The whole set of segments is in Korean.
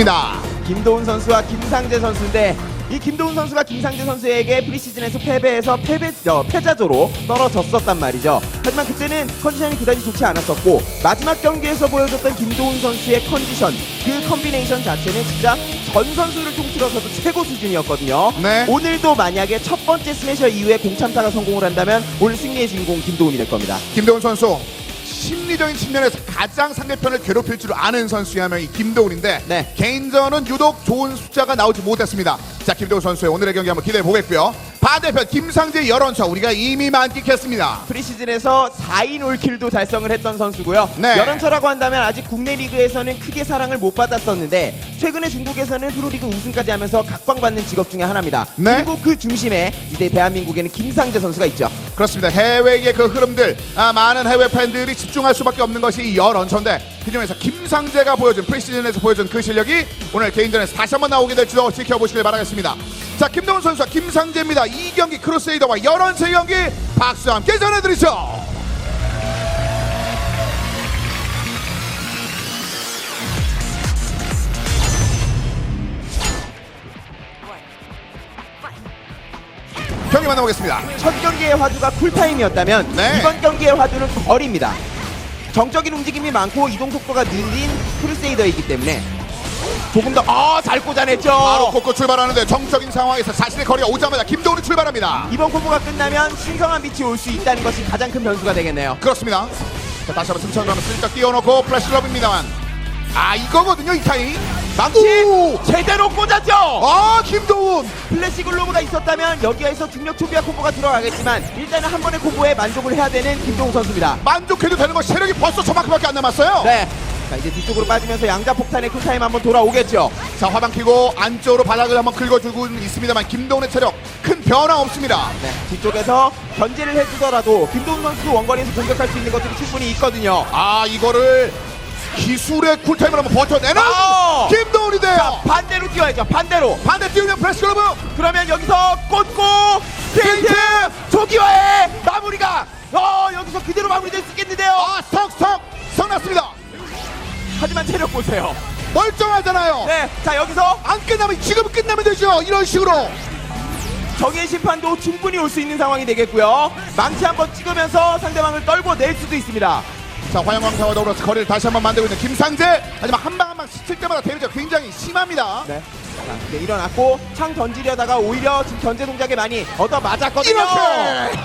있습니다. 김도훈 선수와 김상재 선수인데 이 김도훈 선수가 김상재 선수에게 프리시즌에서 패배해서 패배 어, 패자조로 떨어졌었단 말이죠. 하지만 그때는 컨디션이 그다지 좋지 않았었고 마지막 경기에서 보여줬던 김도훈 선수의 컨디션 그 컨비네이션 자체는 진짜 전 선수를 통틀어서도 최고 수준이었거든요. 네. 오늘도 만약에 첫 번째 스매셔 이후에 공참타가 성공을 한다면 오늘 승리의 주인공 김도훈이 될 겁니다. 김도훈 선수 심리적인 측면에서 가장 상대편을 괴롭힐 줄 아는 선수의 한 명이 김도훈인데 네. 개인전은 유독 좋은 숫자가 나오지 못했습니다. 자 김도훈 선수의 오늘의 경기 한번 기대해 보겠고요. 반대편 김상재 열언차 우리가 이미 만끽했습니다. 프리시즌에서 4인 올킬도 달성을 했던 선수고요. 네. 열연차라고 한다면 아직 국내 리그에서는 크게 사랑을 못 받았었는데 최근에 중국에서는 프로리그 우승까지 하면서 각광받는 직업 중에 하나입니다. 네. 그리고 그 중심에 이제 대한민국에는 김상재 선수가 있죠. 그렇습니다. 해외의 그 흐름들 아, 많은 해외 팬들이 집중할 수밖에 없는 것이 이 열언차인데 그중에서 김상재가 보여준 프리시즌에서 보여준 그 실력이 오늘 개인전에서 다시 한번 나오게 될지도 지켜보시길 바라겠습니다. 자 김동훈 선수와 김상재입니다. 이 경기 크루세이더와 열언차 경기 박수와 함께 전해드리죠. 경기 만나보겠습니다. 첫 경기의 화두가 쿨타임이었다면 네. 이번 경기의 화두는 거리입니다. 정적인 움직임이 많고 이동 속도가 느린 크루세이더이기 때문에 조금 더 아 잘 꽂아냈죠. 바로 콕콕 출발하는데 정적인 상황에서 자신의 거리가 오자마자 김도훈이 출발합니다. 이번 콤보가 끝나면 신성한 빛이 올 수 있다는 것이 가장 큰 변수가 되겠네요. 그렇습니다. 자, 다시 한번 승천을 하면 슬쩍 띄워놓고 플래시 러브입니다만 아 이거거든요 이 타임. 망치 오! 제대로 꽂았죠. 아 김도훈 플래시 글로브가 있었다면 여기에서 중력 초비아 콤보가 들어가겠지만 일단은 한 번의 콤보에 만족을 해야 되는 김동우 선수입니다. 만족해도 되는 거 체력이 벌써 저만큼밖에 안 남았어요. 네. 자 이제 뒤쪽으로 빠지면서 양자 폭탄의 쿨타임 한번 돌아오겠죠. 자 화방 키고 안쪽으로 바닥을 한번 긁어주고 있습니다만 김도훈의 체력 큰 변화 없습니다. 네. 뒤쪽에서 견제를 해주더라도 김동우 선수 원거리에서 공격할 수 있는 것들이 충분히 있거든요. 아 이거를 기술의 쿨타임을 한번 버텨내는 아! 김도훈이 돼요. 반대로 뛰어야죠. 반대로. 반대 띄우면 플래시 러브 그러면 여기서 꽂고 페인트 조기화의 마무리가 어 여기서 그대로 마무리될 수 있겠는데요. 아 스톡스톡 성났습니다. 하지만 체력 보세요. 멀쩡하잖아요. 네. 자 여기서 안 끝나면 지금 끝나면 되죠. 이런 식으로. 정의 심판도 충분히 올 수 있는 상황이 되겠고요. 망치 한번 찍으면서 상대방을 떨고 낼 수도 있습니다. 자 화영광사와 더불어서 거리를 다시 한번 만들고 있는 김상재 하지만 한 방 한 방 스칠 때마다 데미지가 굉장히 심합니다 네. 자, 이제 일어났고 창 던지려다가 오히려 지금 견제 동작에 많이 얻어 맞았거든요. 이렇게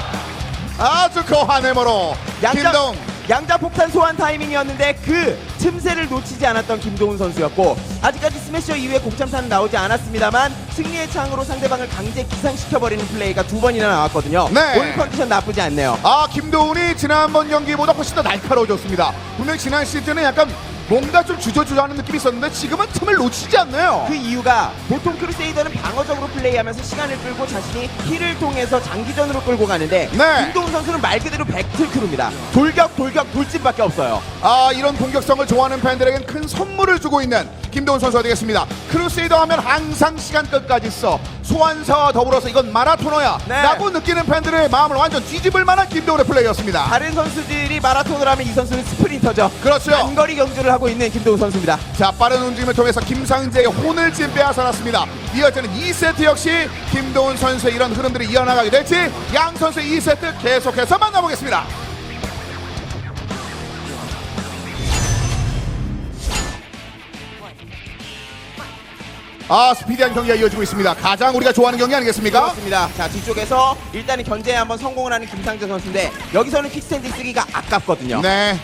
아주 거한 해머로 양자, 김동 양자 폭탄 소환 타이밍이었는데 그 틈새를 놓치지 않았던 김도훈 선수였고 아직까지 스매셔 이후에 공참타는 나오지 않았습니다만 승리의 창으로 상대방을 강제 기상시켜버리는 플레이가 두 번이나 나왔거든요. 네. 오늘 컨디션 나쁘지 않네요. 아 김도훈이 지난번 경기보다 훨씬 더 날카로워졌습니다 분명 지난 시즌은 약간 뭔가 좀 주저주저하는 느낌이 있었는데 지금은 틈을 놓치지 않네요 그 이유가 보통 크루세이더는 방어적으로 플레이하면서 시간을 끌고 자신이 힐을 통해서 장기전으로 끌고 가는데 네. 김도훈 선수는 말 그대로 백틀 크루입니다. 돌격 돌격 돌진밖에 없어요. 아 이런 공격성을 좋아하는 팬들에겐 큰 선물을 주고 있는 김도훈 선수가 되겠습니다 크루세이더 하면 항상 시간 끝까지 써 소환사와 더불어서 이건 마라토너야 네. 라고 느끼는 팬들의 마음을 완전 뒤집을 만한 김도훈의 플레이였습니다 다른 선수들이 마라톤을 하면 이 선수는 스프린터죠. 그렇죠. 단거리 경주를 하고 있는 김도훈 선수입니다. 자 빠른 움직임을 통해서 김상재의 혼을 찜 빼앗아놨습니다 이어지는 2세트 역시 김도훈 선수의 이런 흐름들이 이어나가게 될지 양 선수의 2세트 계속해서 만나보겠습니다 아 스피디한 경기가 이어지고 있습니다 가장 우리가 좋아하는 경기 아니겠습니까? 그렇습니다. 자 뒤쪽에서 일단은 견제에 한번 성공을 하는 김상재 선수인데 여기서는 킥스탠딩 쓰기가 아깝거든요. 네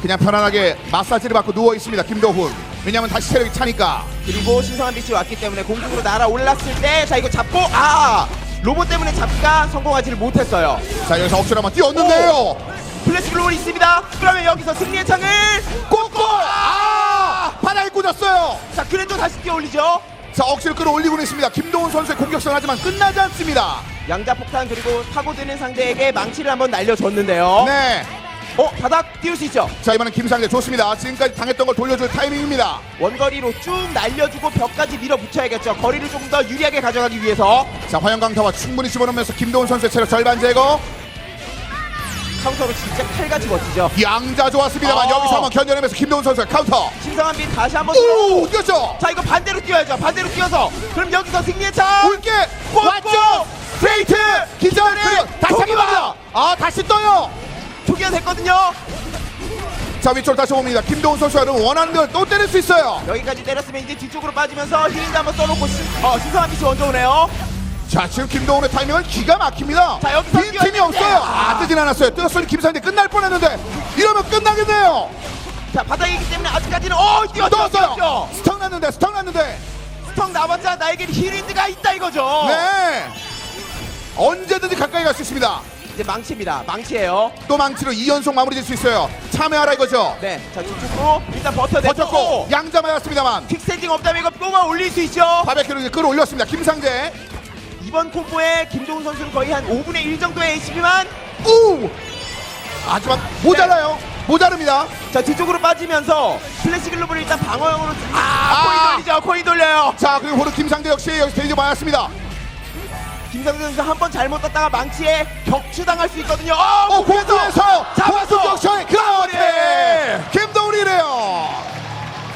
그냥 편안하게 마사지를 받고 누워 있습니다 김도훈 왜냐면 다시 체력이 차니까 그리고 신성한 빛이 왔기 때문에 공중으로 날아올랐을 때 자 이거 잡고 아 로봇 때문에 잡기가 성공하지를 못했어요. 자 여기서 억지로 한번 뛰었는데요 플래시 글로벌이 있습니다. 그러면 여기서 승리의 창을 자 그래도 다시 뛰어올리죠. 자 억지로 끌어올리고는 있습니다 김도훈 선수의 공격성 하지만 끝나지 않습니다 양자 폭탄 그리고 파고드는 상대에게 망치를 한번 날려줬는데요. 네. 어 바닥 띄울 수 있죠. 자 이번엔 김상재 좋습니다 지금까지 당했던 걸 돌려줄 타이밍입니다 원거리로 쭉 날려주고 벽까지 밀어붙여야겠죠. 거리를 조금 더 유리하게 가져가기 위해서 자 화영강타와 충분히 집어넣으면서 김도훈 선수의 체력 절반 제거 카운터로 진짜 칼같이 버티죠. 양자 좋았습니다만 어. 여기서 한번 견뎌내면서 김도훈 선수가 카운터. 신성한 빛 다시 한번 오, 뛰었죠. 자 이거 반대로 뛰어야죠. 반대로 뛰어서 그럼 여기서 승리의 차. 올게 왔죠. 스트레이트 기절 그리고 다시 한번. 아 다시 떠요. 초기화 됐거든요. 자 위쪽으로 다시 옵니다. 김도훈 선수가 원하는 걸또 때릴 수 있어요. 여기까지 때렸으면 이제 뒤쪽으로 빠지면서 힐인드 한번 써놓고 신, 어, 신성한 빛이 먼저 오네요. 자 지금 김도훈의 타이밍은 기가 막힙니다. 자, 여기서 빈 팀이 없어요. 아 뜨진 않았어요. 뜨었으니 김상대 끝날 뻔했는데 이러면 끝나겠네요. 자 바닥이기 때문에 아직까지는 어 뛰었죠. 떠었어요. 뛰었죠. 스턴 났는데 스턴 났는데. 스턴 나봤자 나에게 힐인드가 있다 이거죠. 네. 언제든지 가까이 갈 수 있습니다. 이제 망치입니다. 망치예요. 또 망치로 2연속 마무리될 수 있어요. 참여하라 이거죠. 네. 자 뒤쪽으로 일단 버텨내고 버텼고 양자 맞았습니다만 킥센딩 없다면 이거 뿅만 올릴 수 있죠. 바베큐를 끌어올렸습니다. 김상재. 이번 콤보에 김동훈 선수는 거의 한 5분의 1 정도의 HP만 우! 하지만 모자라요. 모자릅니다. 자 뒤쪽으로 빠지면서 플래시 글로브를 일단 방어형으로 아, 아! 코인 돌리죠 코인 돌려요 자 그리고 오늘 김상재 역시 여기 스테이지 맞았습니다. 김상준 선수 한 번 잘못 떴다가 망치에 격추당할 수 있거든요 어, 어 공수에서 잡았어! 공수 격차에 그렇지. 김동훈이래요.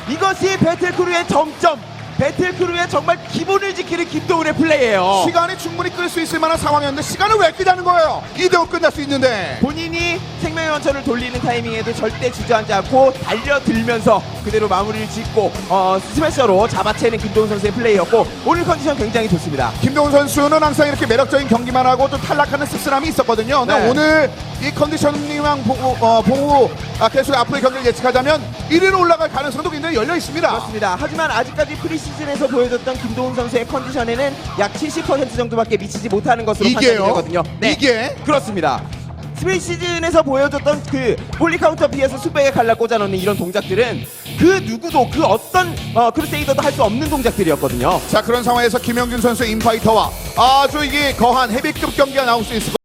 이것이 배틀크루의 정점 배틀크루의 정말 기본을 지키는 김동훈의 플레이예요 시간이 충분히 끌 수 있을 만한 상황이었는데 시간을 왜 끄자는 거예요? 이대로 끝날 수 있는데. 본인이 생명의 원천을 돌리는 타이밍에도 절대 주저앉지 않고 달려들면서 그대로 마무리를 짓고 어, 스매셔로 잡아채는 김동훈 선수의 플레이였고 오늘 컨디션 굉장히 좋습니다 김동훈 선수는 항상 이렇게 매력적인 경기만 하고 또 탈락하는 씁쓸함이 있었거든요. 근데 네. 오늘 이 컨디셔닝만 보고, 어, 보고 아, 계속 앞으로의 경기를 예측하자면 1위로 올라갈 가능성도 굉장히 열려 있습니다. 그렇습니다. 하지만 아직까지 프리시 즌에서 보여줬던 김도훈 선수의 컨디션에는 약 70% 정도밖에 미치지 못하는 것으로 이게요? 되거든요. 네, 이게? 그렇습니다. 프리시즌에서 보여줬던 그 폴리 카운터 피해서 수백에 갈라 꽂아놓는 이런 동작들은 그 누구도 그 어떤 어, 크루세이더도 할 수 없는 동작들이었거든요. 자 그런 상황에서 김영준 선수의 인파이터와 아주 이게 거한 헤비급 경기가 나올 수 있을